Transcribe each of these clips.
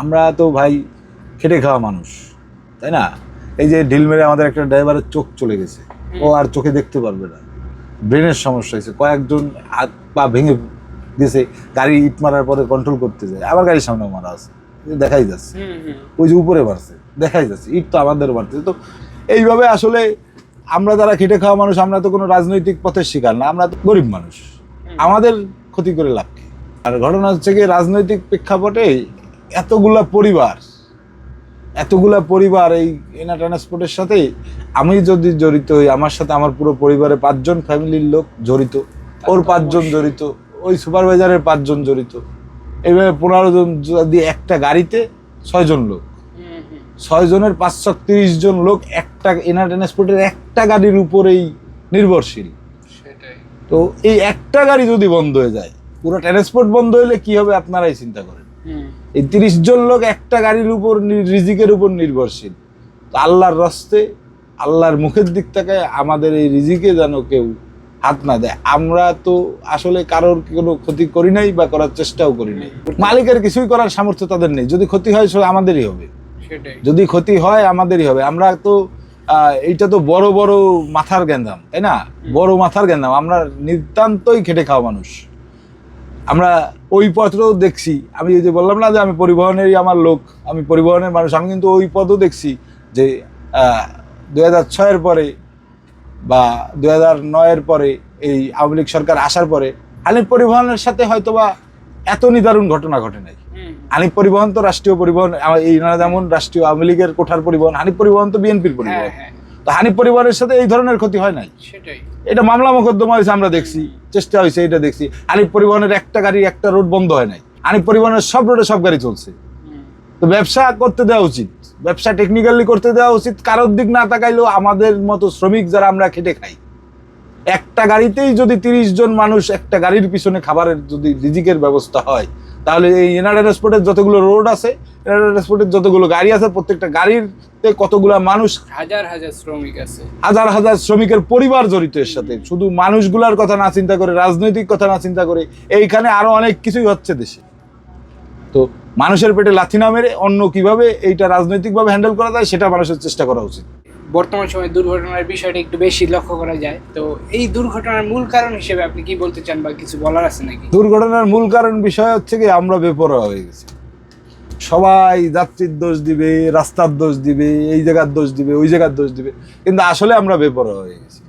আমরা তো ভাই খেটে খাওয়া মানুষ তাই না? এই যে ঢিল মেরে আমাদের একটা ড্রাইভারের চোখ চলে গেছে ও আর চোখে দেখতে পারবে না। ব্রেনের সমস্যা হয়েছে কয়েকজন হাত পা ভেঙে গেছে গাড়ি ইট মারার পরে কন্ট্রোল করতে যায়। আবার গাড়ির সামনে মারা আছে দেখাই যাচ্ছে। ওই যে উপরে মারছে দেখাই যাচ্ছে ইট তো আমাদের মারছে তো এইভাবে আসলে আমরা যারা খেটে খাওয়া মানুষ আমরা তো কোনো রাজনৈতিক পথের শিকার না আমরা তো গরিব মানুষ। আমাদের ক্ষতি করে লাভ কি? আর ঘটনা হচ্ছে কি রাজনৈতিক প্রেক্ষাপটে এতগুলা পরিবার এতগুলা পরিবার এই এনা ট্রান্সপোর্টের সাথে আমি যদি জড়িত হই আমার সাথে আমার পুরো পরিবারে পাঁচজন ফ্যামিলির লোক জড়িত ওর পাঁচজন জড়িত ওই সুপারভাইজারের পাঁচজন জড়িত। এইভাবে পনেরো জন যদি একটা গাড়িতে ছয়জন লোক হুম হুম ছয় জনের পাঁচশো তিরিশ জন লোক একটা এনা ট্রান্সপোর্টের একটা গাড়ির উপরেই নির্ভরশীল। তো এই একটা গাড়ি যদি বন্ধ হয়ে যায় পুরো ট্রান্সপোর্ট বন্ধ হলে কি হবে আপনারাই চিন্তা করেন। এই তিরিশ জন লোক একটা গাড়ির উপর রিজিকের উপর নির্ভরশীল। তো আল্লাহর রস্তে আল্লাহর মুখের দিক থেকে আমাদের এই রিজিকে যেন কেউ হাত না দেয়। আমরা তো আসলে কারোর কোনো ক্ষতি করি নাই বা করার চেষ্টাও করি নাই। মালিকের কিছুই করার সামর্থ্য তাদের নেই। যদি ক্ষতি হয় সে আমাদেরই হবে। সেটাই। যদি ক্ষতি হয় আমাদেরই হবে। আমরা তো এইটা তো বড় বড় মাথার গেন্দাম তাই না? বড় মাথার গেন্দাম আমরা নিতান্তই খেটে খাওয়া মানুষ। আমরা ওই পথটাও দেখছি। আমি এই যে বললাম না যে আমি পরিবহনেরই আমার লোক আমি পরিবহনের মানুষ আমি কিন্তু ওই পথও দেখছি যে দু হাজার ছয়ের পরে বা দু হাজার নয়ের পরে এই আওয়ামী লীগ সরকার আসার পরে আলিম পরিবহনের সাথে হয়তোবা এত নিদারুণ ঘটনা ঘটে নাই। হানিফ পরিবহন তো রাষ্ট্রীয় পরিবহন এই যেমন রাষ্ট্রীয় আওয়ামী লীগের কোঠার পরিবহন হানিফ পরিবহন তো বিএনপির হ্যাঁ পরিবহন হ্যাঁ। তো হানিফ পরিবারের সাথে এই ধরনের ক্ষতি হয় নাই? সেটাই। এটা মামলা মোকদ্দমা হয়েছে আমরা দেখছি। চেষ্টা হয়েছে এটা দেখছি। হানিফ পরিবহনের একটা গাড়ি একটা রোড বন্ধ হয় নাই। হানিফ পরিবহনের সব রোডে সব গাড়ি চলছে। তো ব্যবসা করতে দেওয়া উচিত। ব্যবসা টেকনিক্যালি করতে দেওয়া উচিত। কারোর দিক না তাকাইলেও আমাদের মতো শ্রমিক যারা আমরা খেটে খাই। একটা গাড়িতেই যদি তিরিশ জন মানুষ একটা গাড়ির পিছনে খাবারের যদি রিজিকের ব্যবস্থা হয় তাহলে এই এনআর এক্সপোর্টের যতগুলো রোড আছে এনআর এক্সপোর্টের যতগুলো গাড়ি আছে প্রত্যেকটা গাড়িতে কতগুলা মানুষ হাজার হাজার শ্রমিক আছে। হাজার হাজার শ্রমিকের পরিবার জড়িত এর সাথে। শুধু মানুষগুলার কথা না চিন্তা করে রাজনৈতিক কথা না চিন্তা করে এইখানে আরও অনেক কিছুই হচ্ছে দেশে। তো মানুষের পেটে লাথি না মেরে অন্য কীভাবে এইটা রাজনৈতিকভাবে হ্যান্ডেল করা যায় সেটা মানুষের চেষ্টা করা উচিত। বর্তমান সময়ে দুর্ঘটনার বিষয়টা একটু বেশি লক্ষ্য করা যায়। তো এই দুর্ঘটনার মূল কারণ হিসেবে আপনি কি বলতে চান বা কিছু বলার আছে নাকি? দুর্ঘটনার মূল কারণ বিষয় হচ্ছে কি আমরা বেপরোয়া হয়ে গেছি। সবাই যাত্রীর দোষ দিবে রাস্তার দোষ দিবে এই জায়গার দোষ দিবে ওই জায়গার দোষ দিবে। কিন্তু আসলে আমরা বেপরোয়া হয়ে গেছি।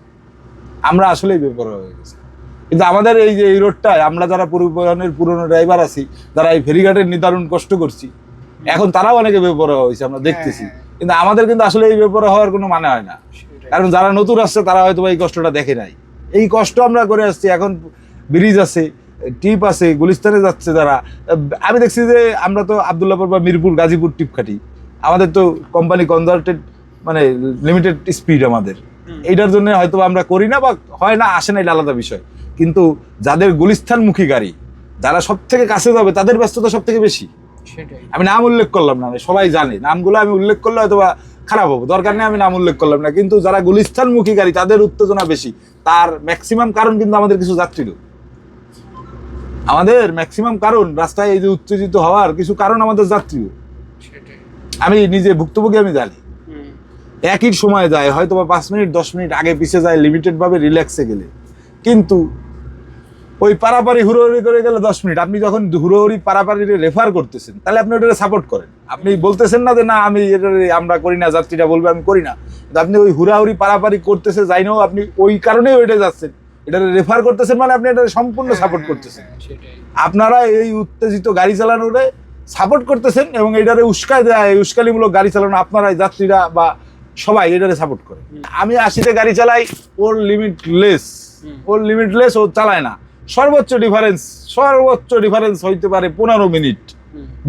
আমরা আসলেই বেপরোয়া হয়ে গেছি। কিন্তু আমাদের এই যে এই রোডটায় আমরা যারা পরিবহনের পুরনো ড্রাইভার আছি যারা এই ফেরিঘাটের নিদারুণ কষ্ট করছি এখন তারাও অনেকে বেপরোয়া হয়েছে আমরা দেখতেছি। কিন্তু আমাদের কিন্তু আসলে এই বেপরোয়া হওয়ার কোনো মানে হয় না। কারণ যারা নতুন আসছে তারা হয়তো এই কষ্টটা দেখে নাই। এই কষ্ট আমরা করে আসছি এখন ব্রিজ আছে টিপ আছে গুলিস্তানে যাচ্ছে যারা। আমি দেখছি যে আমরা তো আবদুল্লাপুর বা মিরপুর গাজীপুর টিপ খাটি। আমাদের তো কোম্পানি কনভার্টেড মানে লিমিটেড স্পিড আমাদের। এইটার জন্য হয়তো আমরা করি না বা হয় না আসে না এটা আলাদা বিষয়। কিন্তু যাদের গুলিস্থানমুখী গাড়ি যারা সব থেকে কাছে যাবে তাদের ব্যস্ততা সব থেকে বেশি। আমি নাম উল্লেখ করলাম না সবাই জানে। নামগুলো আমি উল্লেখ করলে হয়তো খারাপ হব। দরকার নেই আমি নাম উল্লেখ করলাম না কিন্তু যারা গুলিস্তানমুখী গাড়ি তাদের উত্তেজনা বেশি। তার ম্যাক্সিমাম কারণ কিন্তু আমাদের কিছু যাত্রীর আমাদের ম্যাক্সিমাম কারণ রাস্তায় এই যে উত্তেজিত হওয়ার কিছু কারণ আমাদের যাত্রীও সেটাই। আমি নিজে ভুক্তভোগী আমি জানি। একই সময় যায় হয়তো বা পাঁচ মিনিট দশ মিনিট আগে পিছিয়ে যায় লিমিটেড ভাবে রিল্যাক্সে গেলে। কিন্তু ওই পারাপারি হুড়োহুড়ি করে গেলে দশ মিনিট। আপনি যখন হুড়োহুড়ি পারাপারি রেফার করতেছেন তাহলে আপনি ওটা সাপোর্ট করেন। আপনি বলতেছেন না যে না আমি এটা আমরা করি না যাত্রীরা বলবে আমি করি না। আপনি ওই হুড়াহুড়ি পারাপারি করতেছে যাই নাও আপনি ওই কারণেই ওইটা যাচ্ছেন। এটা রেফার করতেছেন মানে আপনি এটা সম্পূর্ণ সাপোর্ট করতেছেন। হ্যাঁ, আপনারা এই উত্তেজিত গাড়ি চালানোরে সাপোর্ট করতেছেন এবং এটারে উস্কায় দেয় উস্কালিমূলক গাড়ি চালানো আপনারা যাত্রীরা বা সবাই এটারে সাপোর্ট করে। আমি আশিতে গাড়ি চালাই ওর লিমিটলেস। ওর লিমিটলেস ও চালায় না। সর্বোচ্চ ডিফারেন্স সর্বোচ্চ ডিফারেন্স হইতে পারে পনেরো মিনিট।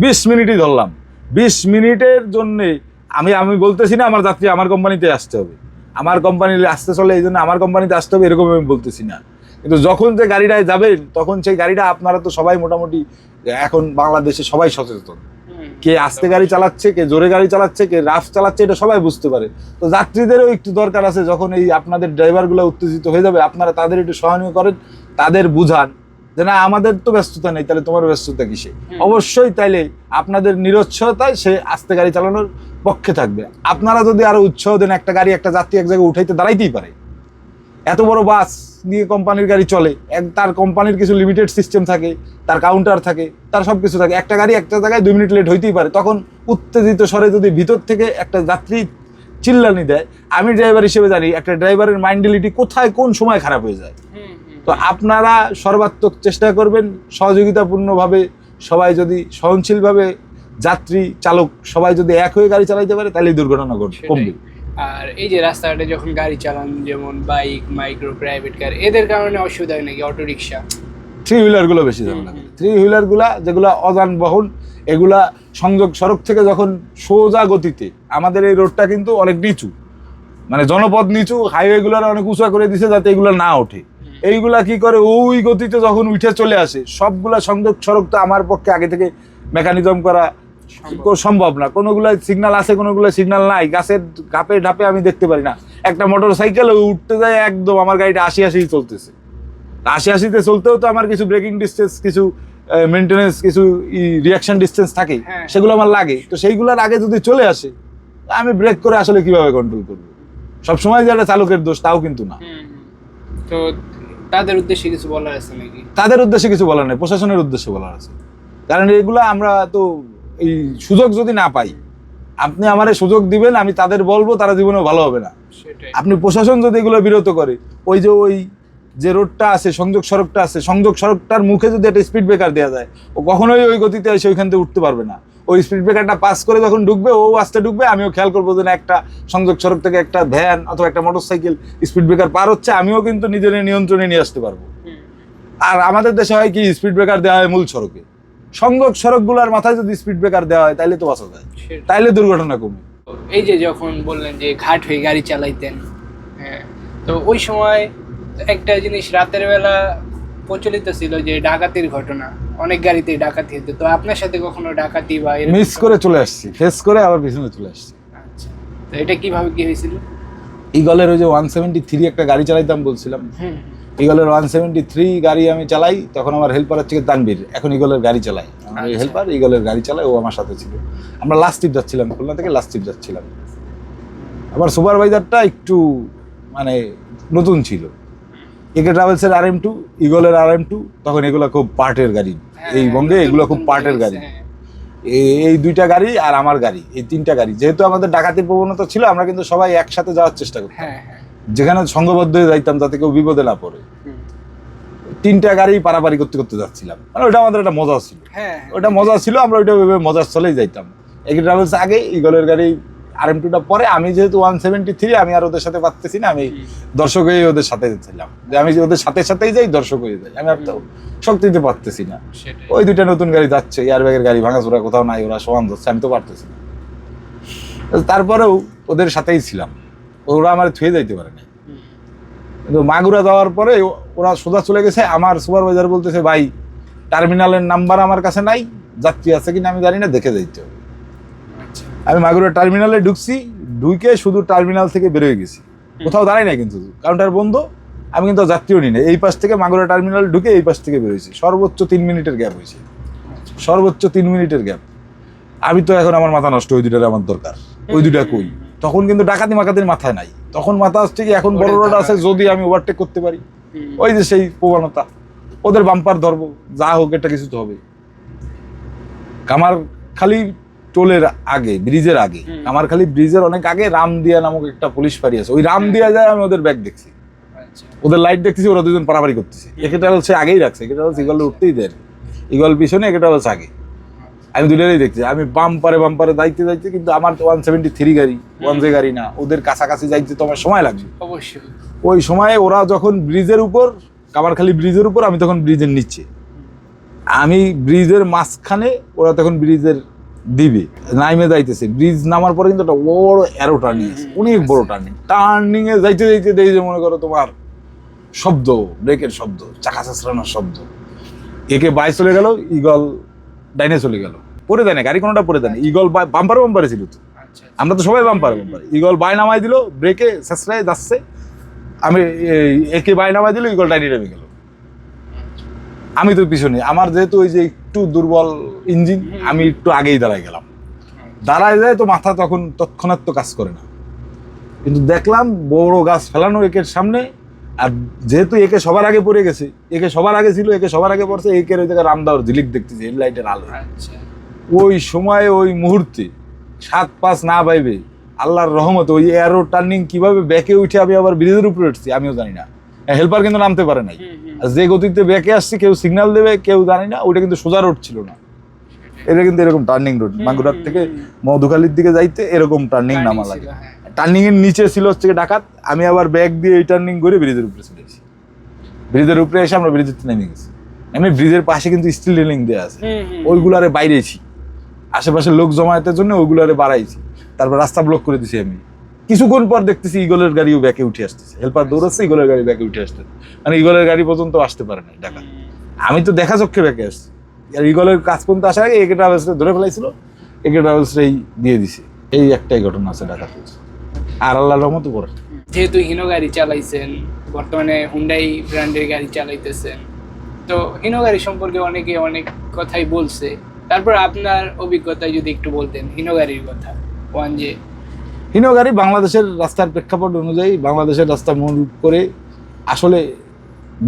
বিশ মিনিটই ধরলাম। বিশ মিনিটের জন্যে আমি আমি বলতেছি না আমার যাত্রী আমার কোম্পানিতে আসতে হবে। আমার কোম্পানি আসতে চলে এই জন্য আমার কোম্পানিতে আসতে হবে এরকম আমি বলতেছি না। কিন্তু যখন যে গাড়িটায় যাবেন তখন সেই গাড়িটা আপনারা তো সবাই মোটামুটি এখন বাংলাদেশে সবাই সচেতন। কে আস্তে গাড়ি চালাচ্ছে কে জোরে গাড়ি চালাচ্ছে কে রাফ চালাচ্ছে এটা সবাই বুঝতে পারে। তো যাত্রীদেরও একটু দরকার আছে যখন এই আপনাদের ড্রাইভারগুলো উত্তেজিত হয়ে যাবে আপনারা তাদের একটু সহনীয় করেন। তাদের বুঝান যে না আমাদের তো ব্যস্ততা নেই তাহলে তোমার ব্যস্ততা কিসে অবশ্যই তাইলে আপনাদের নিরুৎসাহতায় সে আস্তে গাড়ি চালানোর পক্ষে থাকবে। আপনারা যদি আরও উৎসাহ দেন একটা গাড়ি একটা যাত্রী এক জায়গায় উঠাইতে দাঁড়াইতেই পারে। এত বড় বাস নিয়ে কোম্পানির গাড়ি চলে এক- তার কোম্পানির কিছু লিমিটেড সিস্টেম থাকে তার কাউন্টার থাকে তার সব কিছু থাকে। একটা গাড়ি একটা জায়গায় দুই মিনিট লেট হইতেই পারে। তখন উত্তেজিত স্বরে যদি ভিতর থেকে একটা যাত্রী চিল্লানি দেয় আমি ড্রাইভার হিসেবে জানি একটা ড্রাইভারের মাইন্ডেলিটি কোথায় কোন সময় খারাপ হয়ে যায়। তো আপনারা সর্বাত্মক চেষ্টা করবেন সহযোগিতাপূর্ণভাবে সবাই যদি সহনশীলভাবে যাত্রী চালক সবাই যদি এক হয়ে গাড়ি চালাইতে পারে তাহলে দুর্ঘটনা ঘটবে কমবে। আর এই যে রাস্তাঘাটে যখন গাড়ি চালান যেমন বাইক মাইক্রো প্রাইভেট কার এদের কারণে অসুবিধা হয় নাকি অটো রিক্সা থ্রি হুইলারগুলো বেশি ঝামেলা। থ্রি হুইলারগুলা যেগুলা অযানবাহন এগুলা সংযোগ সড়ক থেকে যখন সোজা গতিতে আমাদের এই রোডটা কিন্তু অনেক নিচু। মানে জনপদ নিচু হাইওয়ে গুলার অনেক উঁচা করে দিছে যাতে এগুলো না ওঠে। এইগুলা কি করে? ওই গতিতে যখন উঠে চলে আসে সবগুলা সংযোগ সড়ক তো আমার পক্ষে আগে থেকে মেকানিজম করা সম্ভব। না। কোনোগুলো সিগন্যাল আছে কোনোগুলো সিগনাল নাই। গাছের গাপে ঢাপে আমি দেখতে পারি না। একটা মোটর সাইকেল উঠতে যায় একদম আমার গাড়িটা আশি আশি চলতেছে। আশি আশিতে চলতেও তো আমার কিছু ব্রেকিং ডিস্টেন্স কিছু মেনটেনেন্স কিছু রিয়াকশন ডিস্টেন্স থাকে হ্যাঁ। সেগুলো আমার লাগে। তো সেইগুলোর আগে যদি চলে আসে আমি ব্রেক করে আসলে কীভাবে কন্ট্রোল করব? সবসময় যে একটা চালকের দোষ তাও কিন্তু না। তো তাদের উদ্দেশ্যে কিছু বলার আছে নাকি? তাদের উদ্দেশ্যে কিছু বলার নেই প্রশাসনের উদ্দেশ্যে বলার আছে। কারণ এগুলো আমরা তো এই সুযোগ যদি না পাই আপনি আমার সুযোগ দিবেন আমি তাদের বলব তারা জীবনে ভালো হবে না। আপনি প্রশাসন যদি এগুলো বিরত করে ওই যে ওই যে রোডটা আছে সংযোগ সড়কটা আছে সংযোগ সড়কটার মুখে যদি একটা স্পিড ব্রেকার দেওয়া যায় ও কখনোই ওই গতিতে এসে ওইখান থেকে উঠতে পারবে না। ওই স্পিড ব্রেকারটা পাস করে যখন ঢুকবে ও আস্তে ঢুকবে আমিও খেয়াল করব যে একটা সংযোগ সড়ক থেকে একটা ভ্যান অথবা একটা মোটর সাইকেল স্পিড ব্রেকার পার হচ্ছে আমিও কিন্তু নিজের নিয়ন্ত্রণে নিয়ে আসতে পারব। আর আমাদের দেশে হয় কি স্পিড ব্রেকার দেওয়া হয় মূল সড়কে সংযোগ সড়কগুলোর মাথায় যদি স্পিড ব্রেকার দেওয়া হয় তাইলে তো বাঁচা যায়। তাইলে দুর্ঘটনা কমে। এই যে যখন বললেন যে ঘাট হয়ে গাড়ি চালাইতেন হ্যাঁ তো ওই সময় একটা জিনিস রাতের বেলা প্রচলিত ছিল যে ডাকাতির ঘটনা। অনেক গাড়িতে ডাকাতি হতো তো আপনার সাথে কখনো ডাকাতি বা মিস করে চলে আসছি। ফেস করে আবার পিছনে চলে আসছি। আচ্ছা। তো এটা কীভাবে কি হয়েছিল? ইগলের ওই যে ওয়ান সেভেন্টি থ্রি একটা গাড়ি চালাইতাম বলছিলাম। ইগলের ওয়ান সেভেন্টি থ্রি গাড়ি আমি চালাই তখন আমার হেল্পার হচ্ছে তানবীর এখন ইগলের গাড়ি চালাই। আমার আচ্ছা। হেল্পার ইগলের গাড়ি চালায় ও আমার সাথে ছিল। আমরা লাস্ট ট্রিপ যাচ্ছিলাম খুলনা থেকে লাস্ট ট্রিপ যাচ্ছিলাম। আমার সুপারভাইজারটা একটু মানে নতুন ছিল। একে ট্রাভেলসের আর এম টু ইগলের আর এম টু তখন এগুলো খুব পার্টের গাড়ি। হ্যাঁ, এই বঙ্গে এগুলো খুব পার্টের গাড়ি। হ্যাঁ, এই- দুইটা গাড়ি আর আমার গাড়ি এই তিনটা গাড়ি। যেহেতু আমাদের ডাকাতির প্রবণতা ছিল আমরা কিন্তু সবাই একসাথে যাওয়ার চেষ্টা করতাম। হ্যাঁ যেখানে সংঘবদ্ধ হয়ে যাইতাম যাতে কেউ বিপদে না পড়ে। তিনটা গাড়ি পারাপারি করতে করতে যাচ্ছিলাম। মানে ওটা আমাদের একটা মজা ছিল। ওটা মজা ছিল আমরা ওইটা মজার চলেই যাইতাম। একে ট্রাভেলস আগে ইগলের গাড়ি আর এম টুটা পরে আমি যেহেতু ওয়ান সেভেন্টি থ্রি আমি আর ওদের সাথে পারতেছি না আমি দর্শক হয়ে ওদের সাথে ছিলাম। যে আমি ওদের সাথে সাথেই যাই দর্শক হয়ে যাই। আমি আর তো শক্তি দিতে পারতেছি না। ওই দুইটা নতুন গাড়ি যাচ্ছে এয়ার ব্যাগের গাড়ি ভাঙাচোরা কোথাও নাই ওরা সমান যাচ্ছে আমি তো পারতেছি না। তারপরেও ওদের সাথেই ছিলাম। ওরা আমার থুয়ে যাইতে পারে না কিন্তু মাগুরা যাওয়ার পরে ওরা সোজা চলে গেছে আমার সুপারভাইজার বলতেছে ভাই টার্মিনালের নাম্বার আমার কাছে নাই যাত্রী আছে কিনা আমি জানি না দেখে যাইতে হবে। আমি মাগুরা টার্মিনালে ঢুকছি ঢুকে শুধু টার্মিনাল থেকে বেরোয় গেছি। কোথাও দাঁড়াই না কিন্তু কাউন্টার বন্ধ আমি কিন্তু যাত্রীও নিই। না এই পাশ থেকে মাগুরা টার্মিনাল ঢুকে এই পাশ থেকে বেরোয়েছি সর্বোচ্চ তিন মিনিটের গ্যাপ হয়েছে। সর্বোচ্চ তিন মিনিটের গ্যাপ। আমি তো এখন আমার মাথা নষ্ট ওই দুটার আমার দরকার। ওই দুটা কই? তখন কিন্তু ডাকাতি মাকাতির মাথায় নাই। তখন মাথা আসছে কি এখন বড় রোড আছে যদি আমি ওভারটেক করতে পারি। ওই যে সেই প্রবণতা। ওদের বাম্পার ধরবো যা হোক এটা কিছু তো হবে। কামার খালি টোলের আগে ব্রিজের আগে। কামার খালি ব্রিজের অনেক আগে রামদিয়া নামক একটা পুলিশ ফাঁড়ি আছে। ওই রামদিয়া যায় আমি ওদের ব্যাগ দেখছি। আচ্ছা। ওদের লাইট দেখতেছি ওরা দুজন পারাপারি করতেছে। একেটা হচ্ছে আগেই রাখছে একেটা হচ্ছে ইগল উঠতেই দেয়। ইগল পিছনে একেটা হচ্ছে আগে। আমি দুটারই দেখছি। আমি বাম্পারে বাম্পারে যাইতে যাইতে কিন্তু আমার ওয়ান সেভেন্টি থ্রি গাড়ি ওয়ান জে গাড়ি না ওদের কাছাকাছি যাইতে তো আমার সময় লাগবে। অবশ্যই। ওই সময় ওরা যখন ব্রিজের উপর কামারখালি ব্রিজের উপর আমি তখন ব্রিজের নিচে। আমি ব্রিজের মাঝখানে ওরা তখন ব্রিজের দিবে। নাইমে যাইতেছে। ব্রিজ নামার পরে কিন্তু একটা বড় অ্যারো টার্নিং আছে। অনেক বড় টার্নিং টার্নিং এ যাইতে যাইতে দেখি যে মনে করো তোমার শব্দ ব্রেকের শব্দ চাকা চাষরানোর শব্দ। একে বাই চলে গেল ইগল ডাইনে চলে গেল। পরে দেয় না গাড়ি কোনোটা পরে দেয় না ইগল বাম্পারে বাম্পারে ছিল তো। আচ্ছা আমরা তো সবাই বাম্পার বাম্পার ইগল বাই নামাই দিল ব্রেকে শেষরায় যাচ্ছে। আমি একে বাই নামাই দিল ইগল ডাইনি নেমে গেল। আমি তো পিছনে। আমার যেহেতু ওই যে একটু দুর্বল ইঞ্জিন আমি একটু আগেই দাঁড়াই গেলাম। দাঁড়ায় যায় তো মাথা তখন তৎক্ষণাৎ তো কাজ করে না। কিন্তু দেখলাম বড় গাছ ফেলানো একের সামনে আর যেহেতু একে সবার আগে পড়ে গেছে একে সবার আগে ছিল একে সবার আগে পড়ছে একের ওই জায়গায় রামদাওয়ার ঝিলিক দেখতেছি হেডলাইটের আলো। আচ্ছা। ওই সময় ওই মুহূর্তে সাত পাঁচ না পাইবে আল্লাহর রহমত ওই এরো টার্নিং কীভাবে ব্যাকে উঠে আমি আবার ব্রিজের উপরে উঠছি আমিও জানি না। হেল্পার কিন্তু নামতে পারে নাই। আর যে গতিতে ব্যাকে আসছে কেউ সিগন্যাল দেবে কেউ জানি না ওইটা কিন্তু সোজা রোড ছিল না। এটা কিন্তু এরকম টার্নিং রোড মাগুরার থেকে মধুখালীর দিকে যাইতে এরকম টার্নিং নামা লাগে। হ্যাঁ। টার্নিং এর নিচে ছিল হচ্ছে ডাকাত। আমি আবার ব্যাগ দিয়ে এই টার্নিং করে ব্রিজের উপরে চলে এসেছি। ব্রিজের উপরে এসে আমরা ব্রিজের নেমে গেছি। এমনি ব্রিজের পাশে কিন্তু স্টিল রেলিং দেওয়া আছে। ওইগুলারে বাইরেছি। আশেপাশে লোক জমায়েতের জন্য ওইগুলারে বাড়াইছি। তারপর রাস্তা ব্লক করে দিছি আমি। কিছুক্ষণ পর দেখতেছি ইগলের গাড়িও ব্যাকে উঠে আসতেছে। হেল্পার দৌড়াচ্ছে ইগলের গাড়ি ব্যাকে উঠে আসতেছে। মানে ইগলের গাড়ি পর্যন্ত আসতে পারে না ঢাকা আমি তো দেখা চক্ষে ব্যাকে আসছি। আর ইগলের কাজ পর্যন্ত আসার আগে একে ট্রাভেলসে ধরে ফেলাইছিল। একে ট্রাভেলসটাই দিয়ে দিছে। এই একটাই ঘটনা আছে ঢাকা আর আল্লাহর রহমত করে যেহেতু হিনো গাড়ি চালাইছেন, বর্তমানে হুন্ডাই ব্র্যান্ডের গাড়ি চালাইতেছেন, তো হিনো গাড়ি সম্পর্কে অনেকে অনেক কথাই বলছে। তারপর আপনার অভিজ্ঞতা যদি একটু বলতেন হিনো গাড়ির কথা। ওয়ান যে হিনো গাড়ি বাংলাদেশের রাস্তার প্রেক্ষাপট অনুযায়ী বাংলাদেশের রাস্তা মূল করে আসলে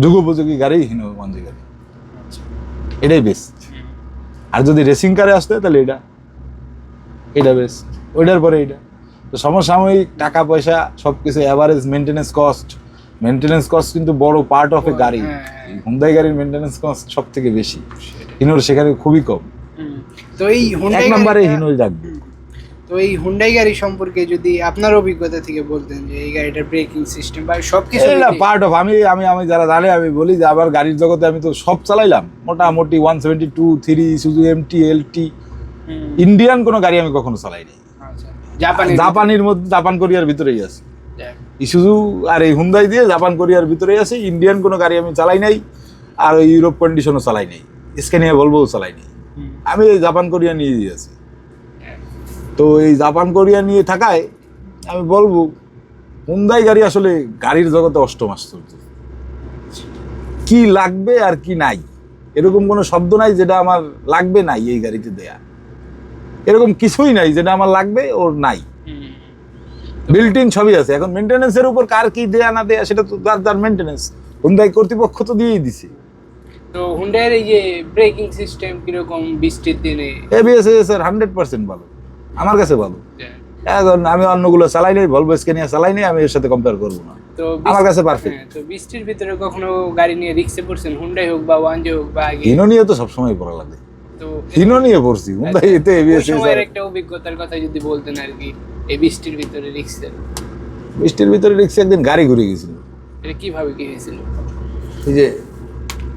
যুগোপযোগী গাড়ি হিনো মঞ্জি গাড়ি। এটাই বেস্ট আর যদি রেসিং কারে আসতে তাহলে এটা। এটা বেস্ট ওইটার পরে এটা। তো সমসাময়িক টাকা পয়সা সব কিছু average maintenance cost maintenance cost কিন্তু বড় পার্ট অফ এ গাড়ি। হুন্দাই গাড়ির মেনটেনেন্স কস্ট সব থেকে বেশি হিনোর সেখানে খুবই কম। তো এই এক নম্বরে হিনোই রাখবে তো এই হুন্ডাই গাড়ি সম্পর্কে যদি আপনার অভিজ্ঞতা থেকে বলতেন যে এই গাড়িটার ব্রেকিং সিস্টেম বা সবকিছু এটা যদি- পার্ট অফ আমি আমি আমি যারা জানে আমি বলি যে আবার গাড়ির জগতে আমি তো সব চালাইলাম। মোটামুটি ওয়ান সেভেন্টি টু থ্রি শুধু এমটি এলটি ইন্ডিয়ান কোনো গাড়ি আমি কখনো চালাইনি। আচ্ছা। জাপানির মধ্যে জাপান কোরিয়ার ভিতরেই আছে। ইসুজু আর এই হুন্দাই দিয়ে জাপান কোরিয়ার ভিতরেই আছে। ইন্ডিয়ান কোনো গাড়ি আমি চালাই নাই আর ইউরোপ কন্ডিশনও চালাই নাই। স্ক্যানিয়া বলব চালাই নাই। আমি জাপান কোরিয়া নিয়ে আছি। তো এই জাপান কোরিয়া নিয়ে থাকায় আমি বলব হুন্দাই গাড়ি আসলে গাড়ির জগতে অষ্টম আশ্চর্য। কি লাগবে আর কি নাই? এরকম কোনো শব্দ নাই যেটা আমার লাগবে নাই এই গাড়িতে দেয়া। এরকম কিছুই নাই যেটা আমার লাগবে ওর নাই। বিল্ট ইন সবই আছে। এখন মেনটেন্যান্সের উপর কার কি দেয়া না দেয়া সেটা তো তার তার মেনটেন্যান্স হুন্দাই কর্তৃপক্ষ তো দিয়েই দিছে। তো হুন্ডাইয়ের এই যে ব্রেকিং সিস্টেম কীরকম বৃষ্টির দিনে? এবিএস স্যার হান্ড্রেড পার্সেন্ট ভালো। আমার কাছে ভালো এখন আমি অন্যগুলো চালাই নাই ভলভো স্ক্যানিয়া চালাই নাই আমি এর সাথে কম্পেয়ার করব না। আমার কাছে পারফেক্ট হ্যাঁ, তো বৃষ্টির ভিতরে কখনো গাড়ি নিয়ে রিক্সে পড়ছেন? হুন্ডাই হোক বা ওয়ানজে হোক বা আগে? হিনো নিয়ে তো সবসময় পড়া লাগে। তো হিনো নিয়ে পড়ছি হুন্দাই এতে এবিএস সময়ের একটা অভিজ্ঞতার কথা যদি বলতেন আর কি এই বৃষ্টির ভিতরে রিক্সের বৃষ্টির ভিতরে রিক্সা একদিন গাড়ি ঘুরে গেছিল। এটা কীভাবে কি হয়েছিল? এই যে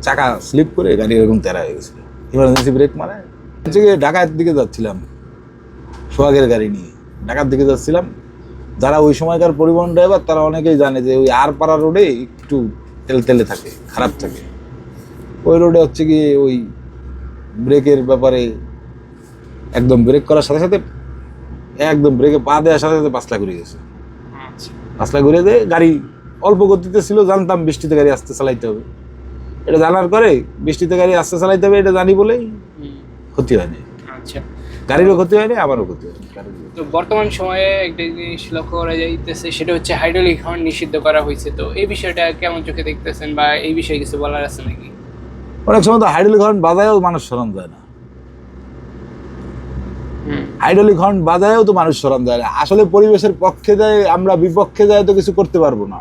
চাকা স্লিপ করে গাড়ি এরকম তেরা হয়ে গেছিল। ইমার্জেন্সি ব্রেক মারে। হচ্ছে গিয়ে ঢাকার দিকে যাচ্ছিলাম। সোহাগের গাড়ি নিয়ে। ঢাকার দিকে যাচ্ছিলাম। যারা ওই সময়কার পরিবহন ড্রাইভার তারা অনেকেই জানে যে ওই আর পাড়া রোডে একটু তেল তেলে থাকে খারাপ থাকে। ওই রোডে হচ্ছে গিয়ে ওই ব্রেকের ব্যাপারে একদম ব্রেক করার সাথে সাথে একদম ব্রেকে পা দেওয়ার সাথে সাথে পাঁচলা ঘুরে গেছে। আচ্ছা। পাঁচলা ঘুরে দিয়ে গাড়ি অল্প গতিতে ছিল জানতাম বৃষ্টিতে গাড়ি আসতে চালাইতে হবে। এটা জানার পরে বৃষ্টিতে গাড়ি আসতে চালাইতে হবে এটা জানি বলেই ক্ষতি হয়নি। আচ্ছা। গাড়িরও ক্ষতি হয়নি আমারও ক্ষতি হয়নি। তো বর্তমান সময়ে একটা জিনিস লক্ষ্য করা যাইতেছে সেটা হচ্ছে হাইড্রোলিক হর্ন নিষিদ্ধ করা হয়েছে। তো এই বিষয়টা কেমন চোখে দেখতেছেন বা এই বিষয়ে কিছু বলার আছে নাকি? অনেক সময় তো হাইড্রোলিক হর্ন বাজায়ও মানুষ সরান যায় না। হুম। হাইড্রোলিক হর্ন বাজায়ও তো মানুষ সরান যায় না। আসলে পরিবেশের পক্ষে যায় আমরা বিপক্ষে যায় তো কিছু করতে পারব না।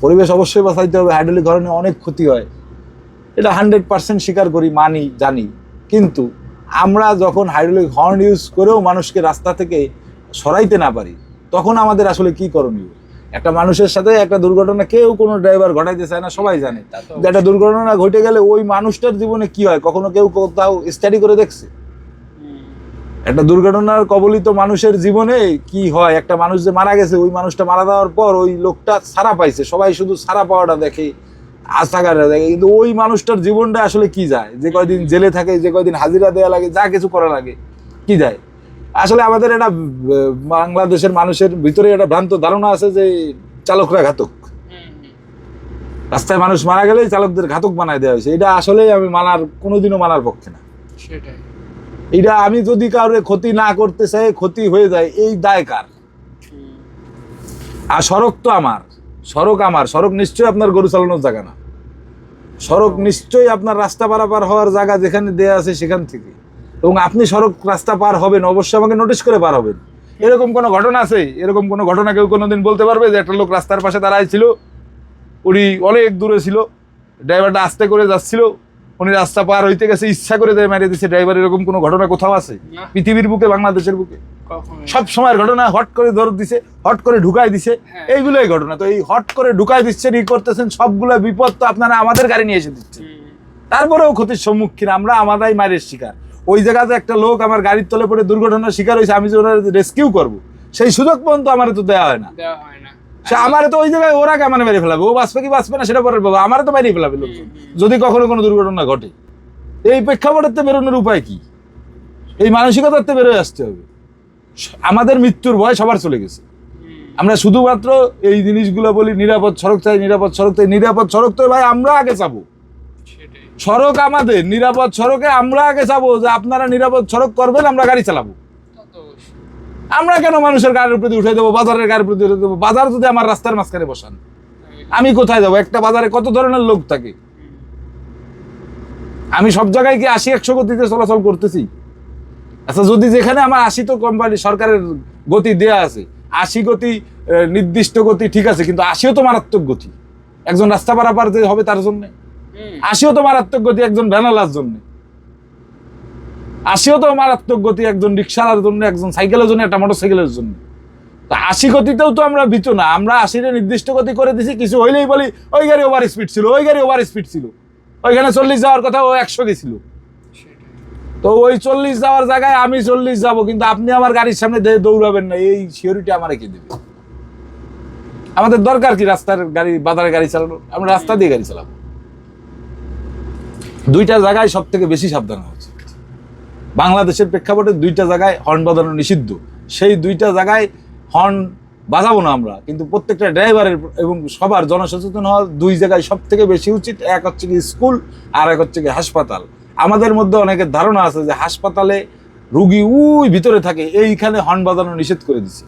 পরিবেশ অবশ্যই বাঁচাইতে হবে হাইড্রোলিক হর্নে অনেক ক্ষতি হয়। এটা হান্ড্রেড পার্সেন্ট স্বীকার করি মানি জানি। কিন্তু আমরা যখন হাইড্রোলিক হর্ন ইউজ করেও মানুষকে রাস্তা থেকে সরাইতে না পারি তখন আমাদের আসলে কি করণীয়? একটা মানুষের সাথে একটা দুর্ঘটনা কেউ কোনো ড্রাইভার ঘটাইতে চায় না সবাই জানে। একটা দুর্ঘটনা ঘটে গেলে ওই মানুষটার জীবনে কি হয়? কখনো কেউ কোথাও স্টাডি করে দেখছে? একটা দুর্ঘটনার কবলিত মানুষের জীবনে কি হয়? একটা মানুষ যে মারা গেছে ওই মানুষটা মারা যাওয়ার পর ওই লোকটা সারা পাইছে। সবাই শুধু সারা পাওয়াটা দেখে দেখে কিন্তু ওই মানুষটার জীবনটা আসলে কি যায়? যে কয়দিন জেলে থাকে যে কয়দিন হাজিরা দেওয়া লাগে যা কিছু করা লাগে কি যায়? আসলে আমাদের একটা বাংলাদেশের মানুষের ভিতরে একটা ভ্রান্ত ধারণা আছে যে চালকরা ঘাতক। রাস্তায় মানুষ মারা গেলেই চালকদের ঘাতক বানায় দেওয়া হয়েছে। এটা আসলেই আমি মানার কোনোদিনও মানার পক্ষে না। সেটাই। এটা আমি যদি কারোর ক্ষতি না করতে চাই ক্ষতি হয়ে যায় এই দায় কার? আর সড়ক তো আমার সড়ক আমার সড়ক নিশ্চয়ই আপনার গরু চালানোর জায়গা না। সড়ক নিশ্চয়ই আপনার রাস্তা পারাপার হওয়ার জায়গা যেখানে দেয়া আছে সেখান থেকে। এবং আপনি সড়ক রাস্তা পার হবেন, অবশ্যই আমাকে নোটিশ করে পার হবেন। এরকম কোনো ঘটনা আছে? এরকম কোনো ঘটনা কেউ কোনোদিন বলতে পারবে যে একটা লোক রাস্তার পাশে দাঁড়ায় ছিল? উনি অনেক দূরে ছিল ড্রাইভারটা আস্তে করে যাচ্ছিল উনি রাস্তা পার হইতে গেছে ইচ্ছা করে দেয় মেরে দিচ্ছে ড্রাইভার এরকম কোনো ঘটনা কোথাও আছে? পৃথিবীর বুকে বাংলাদেশের বুকে? সব সময়ের ঘটনা হট করে ধর দিছে হট করে ঢুকাই দিছে হ্যাঁ। এইগুলোই ঘটনা। তো এই হট করে ঢুকাই দিচ্ছেন ই করতেছেন সবগুলো বিপদ তো আপনারা আমাদের গাড়ি নিয়ে এসে দিচ্ছেন। তারপরেও ক্ষতির সম্মুখীন আমরা আমারাই মায়ের শিকার। ওই জায়গাতে একটা লোক আমার গাড়ির তলে পড়ে দুর্ঘটনার শিকার হয়েছে আমি যে ওরা রেস্কিউ করব সেই সুযোগ পর্যন্ত আমার তো দেওয়া হয় না। দেওয়া হয় না। সে আমার তো ওই জায়গায় ওরা কেমন মেরে ফেলাবে। ও বাঁচবে কি বাঁচবে না সেটা পরের বাবা আমার তো মেরে ফেলাবে লোকজন। যদি কখনো কোনো দুর্ঘটনা ঘটে। এই প্রেক্ষাপটের তো বেরোনোর উপায় কি? এই মানসিকতার তো বেরোয় আসতে হবে। আমাদের মৃত্যুর ভয় সবার চলে গেছে। আমরা শুধুমাত্র এই জিনিসগুলো বলি, নিরাপদ সড়ক চাই, নিরাপদ সড়ক চাই। নিরাপদ সড়ক তো ভাই আমরা আগে যাব সড়ক আমাদের, নিরাপদ সড়কে আমরা আগে যাব যে আপনারা নিরাপদ সড়ক করবেন, আমরা গাড়ি চালাবো। আমরা কেন মানুষের গাড়ির প্রতি উঠে দেবো? বাজারের গাড়ির প্রতি উঠে দেবো? বাজার যদি আমার রাস্তার মাঝখানে বসান আমি কোথায় যাব? একটা বাজারে কত ধরনের লোক থাকে? আমি সব জায়গায় কি আশি একশো গতিতে চলাচল করতেছি? আচ্ছা যদি যেখানে আমার আশি তো কোম্পানি সরকারের গতি দেয়া আছে আশি গতি নির্দিষ্ট গতি ঠিক আছে কিন্তু আশিও তো মারাত্মক গতি। একজন রাস্তা পারাপার যে হবে তার জন্য। আশিও তো মারাত্মক গতি একজন ভ্যানালার জন্য। আশিও তো মারাত্মক গতি একজন রিক্সার জন্য, একজন সাইকেলের জন্য, একটা মোটর সাইকেলের জন্য। তা আশি গতিতেও তো আমরা বিচু না। আমরা আশিটা নির্দিষ্ট গতি করে দিছি, কিছু হইলেই বলি, ওই গাড়ি ওভার স্পিড ছিল, ওই গাড়ি ওভার স্পিড ছিল। ওইখানে চল্লিশ যাওয়ার কথা ও একশো গেছিল। তো ওই চল্লিশ যাওয়ার জায়গায় আমি চল্লিশ যাব, কিন্তু আপনি আমার গাড়ির সামনে দৌড়াবেন না, এই সিওরিটি আমার কি দেবে? আমাদের দরকার কি রাস্তার গাড়ি, বাজারে গাড়ি চালানো? আমরা রাস্তা দিয়ে গাড়ি চালাবো। দুইটা জায়গায় সব থেকে বেশি সাবধান হচ্ছে বাংলাদেশের প্রেক্ষাপটে দুইটা জায়গায় হর্ন বাজানো নিষিদ্ধ। সেই দুইটা জায়গায় হর্ন বাজাবো না আমরা, কিন্তু প্রত্যেকটা ড্রাইভারের এবং সবার জনসচেতন হওয়া দুই জায়গায় সব থেকে বেশি উচিত, এক হচ্ছে কি স্কুল আর এক হচ্ছে কি হাসপাতাল। আমাদের মধ্যে অনেকের ধারণা আছে যে হাসপাতালে রুগী উই ভিতরে থাকে, এইখানে হর্ন বাজানো নিষেধ করে দিছে।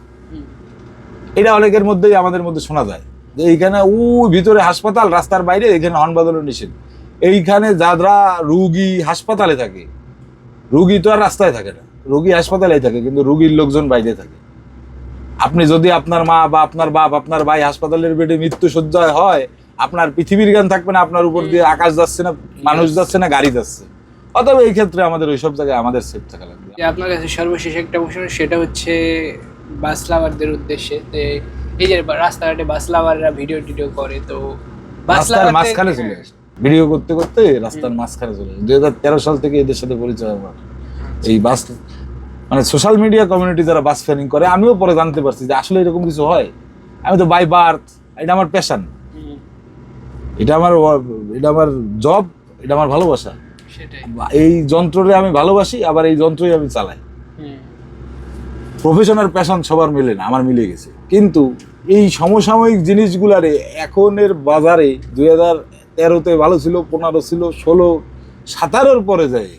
এটা অনেকের মধ্যেই আমাদের মধ্যে শোনা যায় যে এইখানে উই ভিতরে হাসপাতাল, রাস্তার বাইরে এখানে হর্ন বাজানো নিষেধ। এইখানে যারা রুগী হাসপাতালে থাকে রুগী তো আর রাস্তায় থাকে না। রুগী হাসপাতালেই থাকে কিন্তু রুগীর লোকজন বাইরে থাকে। আপনি যদি আপনার মা বা আপনার বাপ আপনার ভাই হাসপাতালের বেডে মৃত্যু সজ্জায় হয় আপনার পৃথিবীর জ্ঞান থাকবে না আপনার উপর দিয়ে আকাশ যাচ্ছে না মানুষ যাচ্ছে না গাড়ি যাচ্ছে। অতএব এই ক্ষেত্রে আমাদের ওইসব জায়গায় আমাদের সেফ থাকা লাগবে। আপনার কাছে সর্বশেষ একটা প্রশ্ন সেটা হচ্ছে বাস লাভারদের উদ্দেশ্যে যে এই যে রাস্তাঘাটে বাস লাভাররা ভিডিও টিডিও করে তো বাস লাভার মাঝখানে চলে আসে। ভিডিও করতে করতে রাস্তার মাঝখানে চলে দুই হাজার তেরো সাল থেকে এদের সাথে পরিচয় আমার। এই বাস মানে সোশ্যাল মিডিয়া কমিউনিটি যারা বাস ফেয়ারিং করে আমিও পরে জানতে পারছি যে আসলে এরকম কিছু হয়। আমি তো বাই বার্থ এটা আমার প্যাশন এটা আমার এটা আমার জব এটা আমার ভালোবাসা। এই যন্ত্ররে আমি ভালোবাসি আবার এই যন্ত্রই আমি চালাই। হুম, প্রফেশনাল প্যাশন সবার মিলে না আমার মিলে গেছে। কিন্তু এই সমসাময়িক জিনিসগুলারে এখনের বাজারে দুই হাজার তেরোতে ভালো ছিল পনেরো ছিল ষোলো সাতারোর পরে যায়।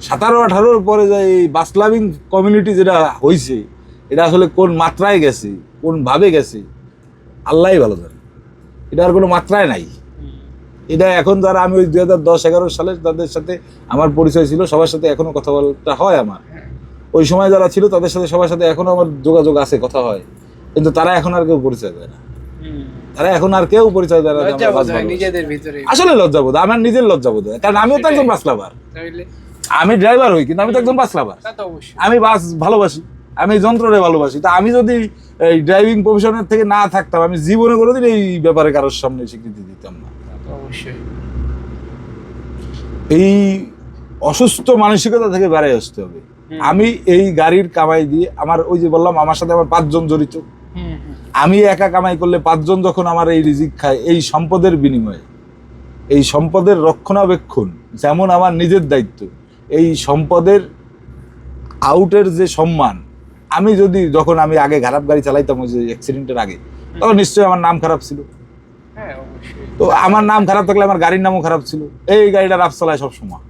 সাতারো আঠারোর পরে যায় এই বাস লাভিং কমিউনিটি যেটা হয়েছে এটা আসলে কোন মাত্রায় গেছে কোন ভাবে গেছে আল্লাহই ভালো জানে। এটা আর কোনো মাত্রায় নাই। এটা এখন যারা আমি ওই দুই হাজার দশ এগারো সালে তাদের সাথে আমার পরিচয় ছিল সবার সাথে এখনও কথা বলতে হয় আমার। ওই সময় যারা ছিল তাদের সাথে সবার সাথে এখনও আমার যোগাযোগ আছে কথা হয়। কিন্তু তারা এখন আর কেউ পরিচয় দেয় না। তারা এখন আর কেউ পরিচয় দেয়। নিজেদের ভিতরে। আসলে লজ্জাবোধ আমার নিজের লজ্জাবোধ কারণ আমিও তো একজন বাস লাভার আমি ড্রাইভার হই কিন্তু আমি তো একজন বাস লাভার আমি বাস ভালোবাসি আমি যন্ত্ররে ভালোবাসি। তা আমি যদি এই ড্রাইভিং প্রফেশনের থেকে না থাকতাম আমি জীবনে কোনোদিন এই ব্যাপারে কারোর সামনে স্বীকৃতি দিতাম না। অবশ্যই। এই অসুস্থ মানসিকতা থেকে বেড়ে আসতে হবে। আমি এই গাড়ির কামাই দিয়ে আমার ওই যে বললাম আমার সাথে আমার পাঁচজন জড়িত। আমি একা কামাই করলে পাঁচজন যখন আমার এই রিজিক খায় এই সম্পদের বিনিময়ে। এই সম্পদের রক্ষণাবেক্ষণ যেমন আমার নিজের দায়িত্ব এই সম্পদের আউটের যে সম্মান আমি যদি যখন আমি আগে খারাপ গাড়ি চালাইতাম ওই যে অ্যাক্সিডেন্টের আগে তখন নিশ্চয়ই আমার নাম খারাপ ছিল। হ্যাঁ তো আমার নাম খারাপ থাকলে আমার গাড়ির নামও খারাপ ছিল। এই গাড়িটা রাফ চালায় সবসময়।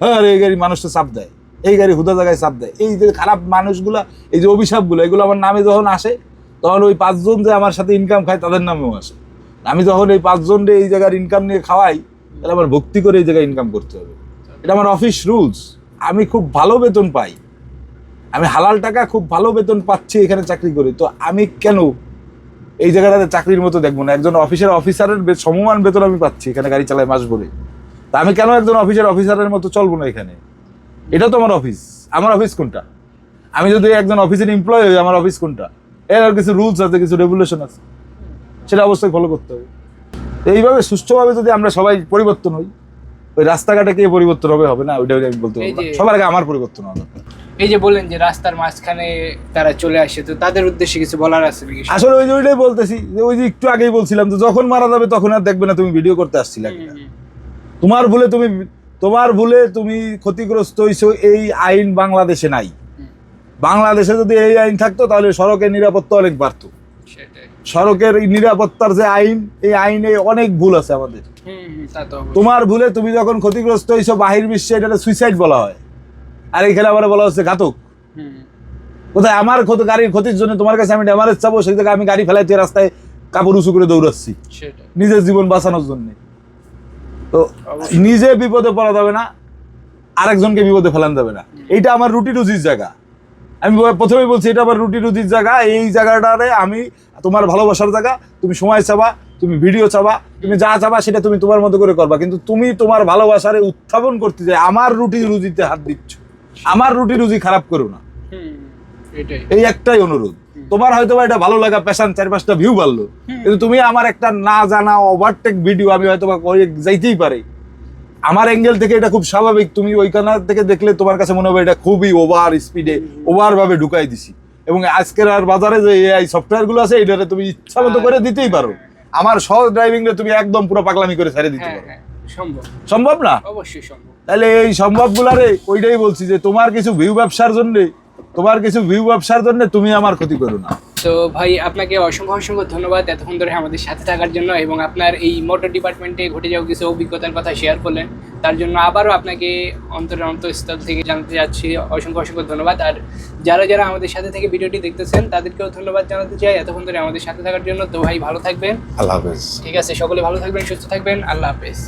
হ্যাঁ এই গাড়ি মানুষটা চাপ দেয়। এই গাড়ি হুদা জায়গায় চাপ দেয়। এই যে খারাপ মানুষগুলা এই যে অভিশাপগুলো এগুলো আমার নামে যখন আসে তখন ওই পাঁচজন যে আমার সাথে ইনকাম খায় তাদের নামেও আসে। আমি যখন এই পাঁচজন এই জায়গার ইনকাম নিয়ে খাওয়াই, তাহলে আমার ভক্তি করে এই জায়গায় ইনকাম করতে হবে। এটা আমার অফিস রুলস আমি খুব ভালো বেতন পাই। আমি হালাল টাকা খুব ভালো বেতন পাচ্ছি এখানে চাকরি করে। তো আমি কেন এই জায়গাটাতে চাকরির মতো দেখব না? একজন অফিসের অফিসারের সমমান বেতন আমি পাচ্ছি এখানে গাড়ি চালায় মাস ভরে। তা আমি কেন একজন অফিসের অফিসারের মতো চলবো না এখানে? এটা তো আমার অফিস আমার অফিস কোনটা? আমি যদি একজন অফিসের এমপ্লয় হই, আমার অফিস কোনটা? এর আর কিছু রুলস আছে কিছু রেগুলেশন আছে। সেটা অবশ্যই ফলো করতে হবে। এইভাবে সুষ্ঠুভাবে যদি আমরা সবাই পরিবর্তন হই ওই রাস্তাঘাটে কে পরিবর্তন হবে হবে না? ওইটা আমি বলতে পারব সবার আগে আমার পরিবর্তন দরকার। এই যে বললেন যে রাস্তার মাঝখানে তারা চলে আসে তো তাদের উদ্দেশ্যে কিছু বলার আছে নাকি? আসলে ওই যে ওইটাই বলতেছি যে ওই যে একটু আগেই বলছিলাম যে যখন মারা যাবে তখন আর দেখবে না তুমি ভিডিও করতে আসছিলে তোমার ভুলে তুমি তোমার ভুলে তুমি ক্ষতিগ্রস্ত হইছো এই আইন বাংলাদেশে নাই। বাংলাদেশে যদি এই আইন থাকতো তাহলে সড়কের নিরাপত্তা অনেক বাড়তো। সড়কের নিরাপত্তার যে আইন এই আইনে অনেক ভুল আছে আমাদের। তোমার ভুলে তুমি যখন ক্ষতিগ্রস্ত হইছো বাহির বিশ্বে এটা সুইসাইড বলা হয়। আর এখানে আবার বলা হচ্ছে ঘাতক। কোথায়? আমার ক্ষতি গাড়ির ক্ষতির জন্য তোমার কাছে আমি ড্যামারেজ চাবো সেই জায়গায় আমি গাড়ি ফেলাইতে রাস্তায় কাপড় উঁচু করে দৌড়াচ্ছি। নিজের জীবন বাঁচানোর জন্য। তো নিজে বিপদে পড়া যাবে না আরেকজনকে বিপদে ফেলান যাবে না। এইটা আমার রুটি রুজির জায়গা। আমি প্রথমেই বলছি এটা আমার রুটি রুজির জায়গা এই জায়গাটারে আমি তোমার ভালোবাসার জায়গা তুমি সময় চাবা তুমি ভিডিও চাবা তুমি যা চাবা সেটা তুমি তোমার মতো করে করবা। কিন্তু তুমি তোমার ভালোবাসারে উত্থাপন করতে যাই আমার রুটি রুজিতে হাত দিচ্ছ আমার রুটি রুজি খারাপ করো না। এই একটাই অনুরোধ। তোমার হয়তো বা এটা ভালো লাগা পেশান চার পাঁচটা ভিউ বাড়লো। কিন্তু তুমি আমার একটা না জানা ওভারটেক ভিডিও আমি হয়তো বা যাইতেই পারি। আমার অ্যাঙ্গেল থেকে এটা খুব স্বাভাবিক। তুমি ওইখানে থেকে দেখলে তোমার কাছে মনে হবে এটা খুবই ওভার স্পিডে ওভার ভাবে ঢুকাই দিছি। এবং আজকের আর বাজারে যে এআই সফটওয়্যারগুলো আছে এটাতে তুমি ইচ্ছা মতো করে দিতেই পারো। আমার সহজ ড্রাইভিং তুমি একদম পুরো পাগলামি করে ছেড়ে দিতে হ্যাঁ পারো। হ্যাঁ সম্ভব। সম্ভব না? অবশ্যই সম্ভব। তাহলে এই সম্ভব গুলারে ওইটাই বলছি যে তোমার কিছু ভিউ ব্যবসার জন্য তোমার কিছু ভিউ ব্যবসার জন্য তুমি আমার ক্ষতি করো না। তো ভাই আপনাকে অসংখ্য অসংখ্য ধন্যবাদ এতক্ষণ ধরে আমাদের সাথে থাকার জন্য এবং আপনার এই মোটর ডিপার্টমেন্টে ঘটে যাওয়া কিছু অভিজ্ঞতার কথা শেয়ার করলেন। তার জন্য আবারও আপনাকে অন্তরের অন্তঃস্থল থেকে জানাতে যাচ্ছি অসংখ্য অসংখ্য ধন্যবাদ। আর যারা যারা আমাদের সাথে থেকে ভিডিওটি দেখতেছেন তাদেরকেও ধন্যবাদ জানাতে চাই এতক্ষণ ধরে আমাদের সাথে থাকার জন্য। তো ভাই ভালো থাকবেন। আল্লাহ হাফেজ। ঠিক আছে সকলে ভালো থাকবেন সুস্থ থাকবেন। আল্লাহ হাফেজ।